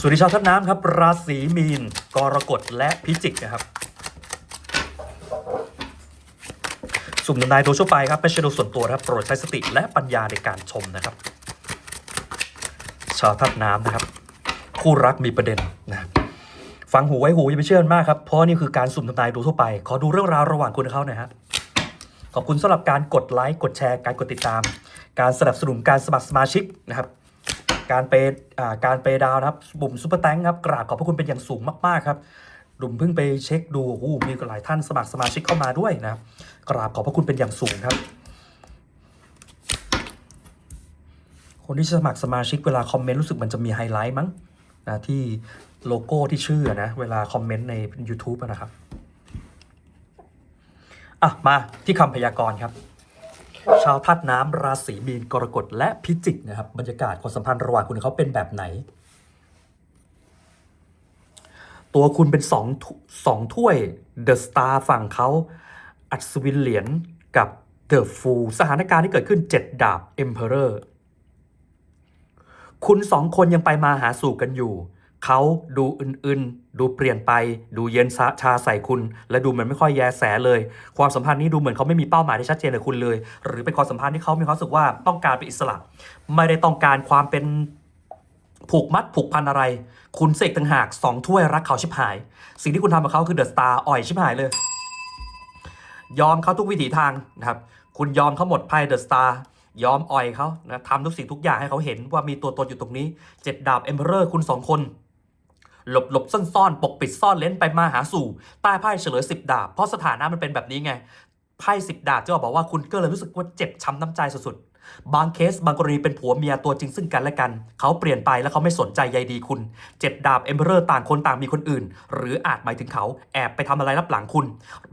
สวัสดีชาวท่านน้ำครับ ราศีมีน กรกฎและพิจิกนะครับ สุ่มทำนายโดยทั่วไปครับไม่ใช่โดยส่วนตัวนะครับ โปรดใช้สติและปัญญาในการชมนะครับ ชาวท่านน้ำนะครับ คู่รักมีประเด็นนะครับฟังหูไว้หูอย่าไปเชื่อมันมากครับ เพราะนี่คือการสุ่มทำนายดยทั่วไป ขอดูเรื่องราวระหว่างคุณเขาหน่อยฮะขอบคุณสำหรับการกดไลค์ กดแชร์ การกดติดตาม การสนับสนุนการสมัครสมาชิกนะครับ การเปาการเปดาวนะครับบุ่มซุปเปอร์แตงครับกราบขอบพระคุณเป็นอย่างสูงมากๆครับดุมเพิ่งไปเช็คดูโอ้มีหลายท่านสมัครสมาชิกเข้ามาด้วยนะครับกราบขอบพระคุณเป็นอย่างสูงครับ คนที่สมัครสมาชิกเวลาคอมเมนต์รู้สึกมันจะมีไฮไลท์มั้งนะที่โลโก้ที่ชื่อนะเวลาคอมเมนต์ใน YouTube นะครับ อะ มาที่คำพยากรณ์ครับ ชาวธาตุน้ำราศีมีนกรกฎและพิจิกนะครับบรรยากาศความสัมพันธ์ระหว่างคุณเขาเป็นแบบไหน ตัวคุณเป็นสองสองถ้วยเดอะสตาร์ฝั่งเขาอัศวินเหรียญกับเดอะฟูสถานการณ์ที่เกิดขึ้น7ดาบเอ็มเพอเรอร์คุณสองคนยังไปมาหาสู่กันอยู่ เขาดูอื่นๆ ดูเปลี่ยนไป ดูเย็นชาใส่คุณ และดูเหมือนไม่ค่อยแยแสเลย ความสัมพันธ์นี้ดูเหมือนเขาไม่มีเป้าหมายที่ชัดเจนกับคุณเลย หรือเป็นความสัมพันธ์ที่เขามีความรู้สึกว่าต้องการเป็นอิสระ ไม่ได้ต้องการความเป็นผูกมัดผูกพันอะไร คุณเสกต่างหากสองถ้วยรักเขาชิบหาย สิ่งที่คุณทำกับเขาคือเดอะสตาร์อ่อยชิบหายเลย ยอมเขาทุกวิถีทางนะครับ คุณยอมเขาหมดไพ่เดอะสตาร์ยอมอ่อยเขานะทำทุกสิ่งทุกอย่างให้เขาเห็นว่ามีตัวตนอยู่ตรงนี้เจ็ดดาบเอ็มเพอเรอร์คุณสองคน หลบหลบซ่อนซ่อนปกปิดซ่อนเล้นไปมาหาสู่ใต้ไพ่เฉลยสิบดาบเพราะสถานะมันเป็นแบบนี้ไงไพ่สิบดาบจะบอกว่าคุณก็เลยรู้สึกว่าเจ็บช้ำน้ำใจสุดๆ บางเคสบางกรณีเป็นผัวเมียตัวจริงซึ่งกันและกัน เขาเปลี่ยนไปแล้วเขาไม่สนใจใยดีคุณเจ็ดดาบเอมเพอเรอร์ต่างคนต่างมีคนอื่น หรืออาจหมายถึงเขาแอบไปทำอะไรรับหลังคุณ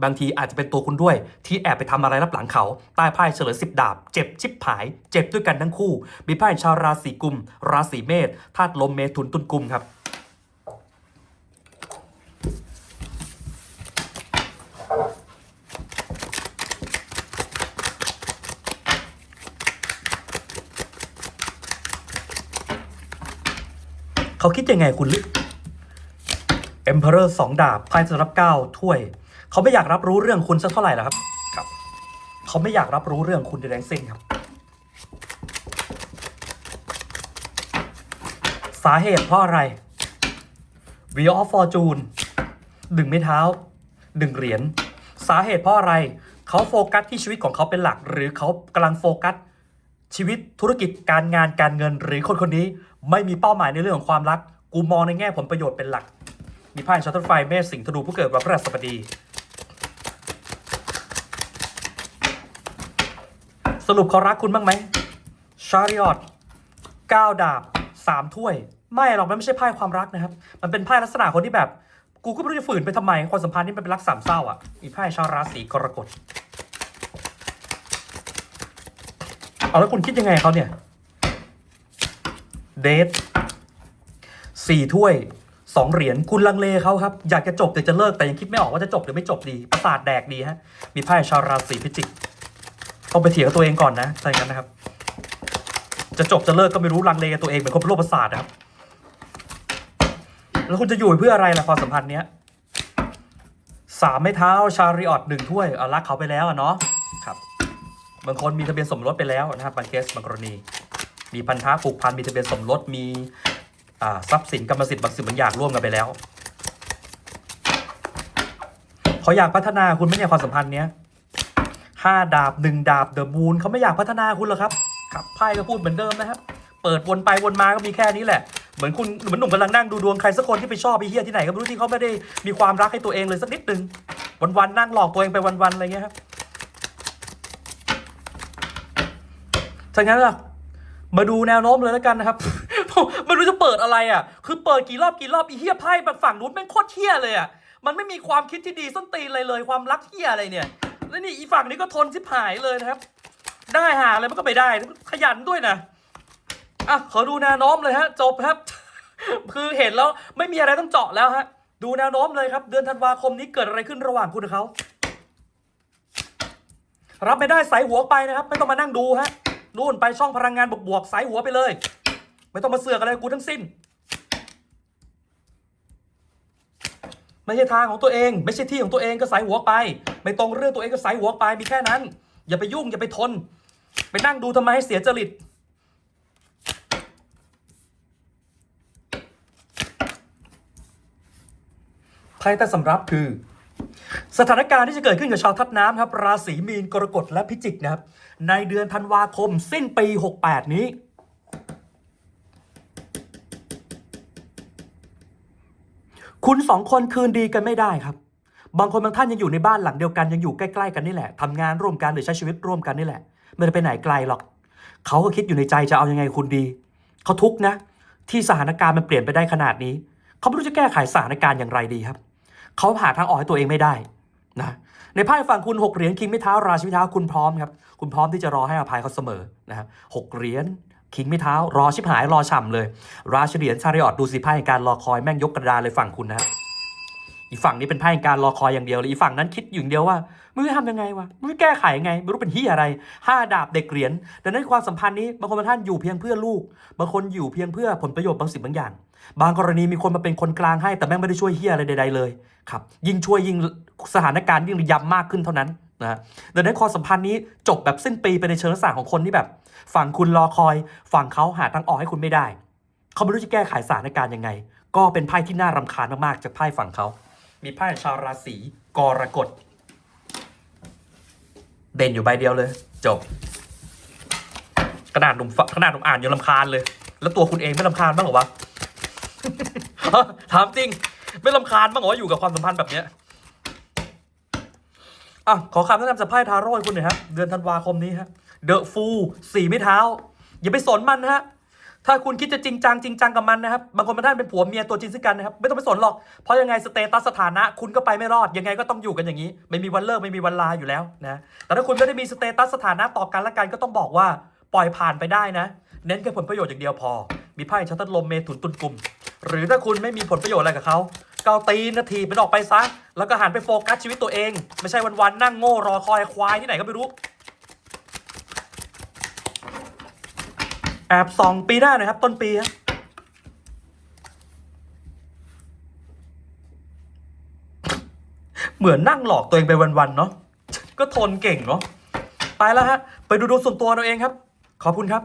บางทีอาจจะเป็นตัวคุณด้วย ที่แอบไปทำอะไรรับหลังเขา ใต้ไพ่เฉลยสิบดาบ เจ็บชิบหาย เจ็บด้วยกันทั้งคู่มีไพ่ชาวราศีกุม ราศีเมษธาตุลมเมถุนตุลกุมครับ เขาคิดยังไงคุณลึก Emperor สองดาบไพ่จะรับเก้าถ้วย เขาไม่อยากรับรู้เรื่องคุณสักเท่าไหร่หรอกครับ ครับ เขาไม่อยากรับรู้เรื่องคุณใดทั้งสิ้นครับ สาเหตุเพราะอะไร Wheel of Fortune ดึงไม้เท้า ดึงเหรียญ สาเหตุเพราะอะไร เขาโฟกัสที่ชีวิตของเขาเป็นหลัก หรือเขากำลังโฟกัสชีวิตธุรกิจการงานการเงินหรือคนคนนี้ ไม่มีเป้าหมายในเรื่องของความรัก กูมองในแง่ผลประโยชน์เป็นหลัก มีไพ่ชัตเตอร์ไฟเมษสิงห์ธนูผู้เกิดวันพฤหัสบดี สรุปเขารักคุณบ้างไหมชาริออตเก้าดาบสามถ้วย ไม่หรอกมันไม่ใช่ไพ่ความรักนะครับ มันเป็นไพ่ลักษณะคนที่แบบ กูก็ไม่รู้จะฝืนไปทำไมความสัมพันธ์นี่มันเป็นรักสามเศร้าอะมีไพ่ชาวราศีกรกฎเอาแล้วคุณคิดยังไงเขาเนี่ย เดทสี่ถ้วยสองเหรียญคุณลังเลเขาครับ อยากจะจบแต่จะเลิกแต่ยังคิดไม่ออกว่าจะจบหรือไม่จบดี ประสาทแดกดีฮะ มีไพ่ชาวราศีพิจิก ต้องไปเถียงกับตัวเองก่อนนะถ้าอย่างนั้นนะครับ จะจบจะเลิกก็ไม่รู้ลังเลกับตัวเองเหมือนคนเป็นโรคประสาทนะครับ แล้วคุณจะอยู่เพื่ออะไรล่ะความสัมพันธ์เนี้ยสามไม้เท้าชาริออตหนึ่งถ้วยเอารักเขาไปแล้วอะเนาะครับบางคนมีทะเบียนสมรสไปแล้วนะครับบางเคสบางกรณี มีพันธะผูกพันมีทะเบียนสมรสมีทรัพย์สินกรรมสิทธิ์บางสิ่งบางอย่างร่วมกันไปแล้วเขาอยากพัฒนาคุณไม่เนี่ยความสัมพันธ์เนี้ยห้าดาบหนึ่งดาบเดอะมูนเขาไม่อยากพัฒนาคุณหรอกครับครับไพ่ก็พูดเหมือนเดิมนะครับเปิดวนไปวนมาก็มีแค่นี้แหละเหมือนคุณเหมือนหนุ่มกำลังนั่งดูดวงใครสักคนที่ไปชอบไอ้เหี้ยที่ไหนก็ไม่รู้ที่เขาไม่ได้มีความรักให้ตัวเองเลยสักนิดนึงวันๆนั่งหลอกตัวเองไปวันๆอะไรเงี้ยครับถ้างั้นล่ะ มาดูแนวโน้มเลยแล้วกันนะครับผมไม่รู้จะเปิดอะไรอะ คือเปิดกี่รอบกี่รอบอีเฮียไพ่ฝั่งนู้นแม่งโคตรเฮียเลยอะ มันไม่มีความคิดที่ดีส้นตีนเลยเลย ความรักเฮียอะไรเนี่ย แล้วนี่อีฝั่งนี้ก็ทนชิบหายเลยนะครับ ได้หาอะไรมันก็ไม่ได้ ขยันด้วยนะอะขอดูแนวโน้มเลยฮะ จบครับ คือเห็นแล้วไม่มีอะไรต้องเจาะแล้วฮะ ดูแนวโน้มเลยครับ เดือนธันวาคมนี้เกิดอะไรขึ้นระหว่างคุณกับเขารับไม่ได้ใส่หัวไปนะครับ ไม่ต้องมานั่งดูฮะ นู่นไปช่องพลังงานบวกบวกสายหัวไปเลย ไม่ต้องมาเสือกอะไรกูทั้งสิ้น ไม่ใช่ทางของตัวเอง ไม่ใช่ที่ของตัวเองก็สายหัวไป ไม่ตรงเรื่องตัวเองก็สายหัวไปมีแค่นั้น อย่าไปยุ่งอย่าไปทน ไปนั่งดูทำไมให้เสียจริตไพ่แต่สำรับคือ สถานการณ์ที่จะเกิดขึ้นกับชาวทัดน้ำครับ ราศีมีนกรกฎและพิจิกนะครับ ในเดือนธันวาคมสิ้นปี 68 นี้คุณสองคนคืนดีกันไม่ได้ครับ บางคนบางท่านยังอยู่ในบ้านหลังเดียวกันยังอยู่ใกล้ๆกันนี่แหละทำงานร่วมกันหรือใช้ชีวิตร่วมกันนี่แหละ ไม่ได้ไปไหนไกลหรอก เขาก็คิดอยู่ในใจจะเอายังไงคุณดี เขาทุกนะ ที่สถานการณ์มันเปลี่ยนไปได้ขนาดนี้ เขาไม่รู้จะแก้ไขสถานการณ์อย่างไรดีครับ เขาหาทางออกให้ตัวเองไม่ได้นะในไพ่ฝั่งคุณหกเหรียญคิงไม่เท้าราชิมิเท้าคุณพร้อมครับคุณพร้อมที่จะรอให้อภัยเขาเสมอนะฮะหกเหรียญคิงไม่เท้ารอชิบหายรอฉ่ำเลย ราชเหรียญชาริออตดูสิไพ่การรอคอยแม่งยกกระดานเลยฝั่งคุณนะ อีฝั่งนี้เป็นไพ่แห่งการรอคอยอย่างเดียวเลยอีฝั่งนั้นคิดอยู่อย่างเดียวว่ามึงจะทำยังไงวะมึงจะแก้ไขยังไงไม่รู้เป็นที่อะไรห้าดาบเด็กเหรียญดังนั้นความสัมพันธ์นี้บางคนบางท่านอยู่เพียงเพื่อลูก บางคนอยู่เพียงเพื่อผลประโยชน์บางสิ่งบางอย่าง บางกรณีมีคนมาเป็นคนกลางให้ แต่แม่งไม่ได้ช่วยเฮียอะไรใดๆเลยครับยิ่งช่วยยิ่งสถานการณ์ยิ่งยำมากขึ้นเท่านั้นนะฮะดังนั้นความสัมพันธ์นี้จบแบบสิ้นปีไปในเชิงลักษณะของคนที่แบบ ฝั่งคุณรอคอย ฝั่งเขาหาทางออกให้คุณไม่ได้ เขาไม่รู้จะแก้ไขสถานการณ์ยังไง ก็เป็นไพ่ที่น่ารำคาญมากๆจากไพ่ฝั่งเขา มีไพ่ชาวราศีกรกฎ เด่นอยู่ใบเดียวเลย จบขนาดหนุ่มฝขนาดหนุ่มอ่านยังรำคาญเลย แล้วตัวคุณเองไม่รำคาญบ้างหรอวะถามจริง ไม่รำคาญบ้างหรอวะอยู่กับความสัมพันธ์แบบเนี้ยอะขอคำแนะนำจากไพ่ทาโร่คุณหน่อยฮะเดือนธันวาคมนี้ฮะเดอะฟูสี่ไม่เท้า อย่าไปสนมันนะฮะ ถ้าคุณคิดจะจริงจังจริงจังกับมันนะครับ บางคนบางท่านเป็นผัวเมียตัวจริงซึ่งกันนะครับ ไม่ต้องไปสนหรอก เพราะยังไงสเตตัสสถานะ คุณก็ไปไม่รอด ยังไงก็ต้องอยู่กันอย่างนี้ ไม่มีวันเลิกไม่มีวันลาอยู่แล้วนะ แต่ถ้าคุณไม่ได้มีสเตตัสสถานะต่อกันละกันก็ต้องบอกว่าปล่อยผ่านไปได้นะ เน้นแค่ผลประโยชน์อย่างเดียวพอ มีไพ่ชัตเตอร์ลมเมถุนตุนกลุ่ม หรือถ้าคุณไม่มีผลประโยชน์อะไรกับเขาเกาตีนาทีมันออกไปซะ แล้วก็หันไปโฟกัสชีวิตตัวเอง ไม่ใช่วันๆนั่งโง่รอคอยควายที่ไหนก็ไม่รู้ แอบสองปีหน้าหน่อยครับ ต้นปีเหมือนนั่งหลอกตัวเองไปวันๆเนาะก็ทนเก่งเนาะไปแล้วฮะ ไปดูดวงส่วนตัวเราเองครับ ขอบคุณครับ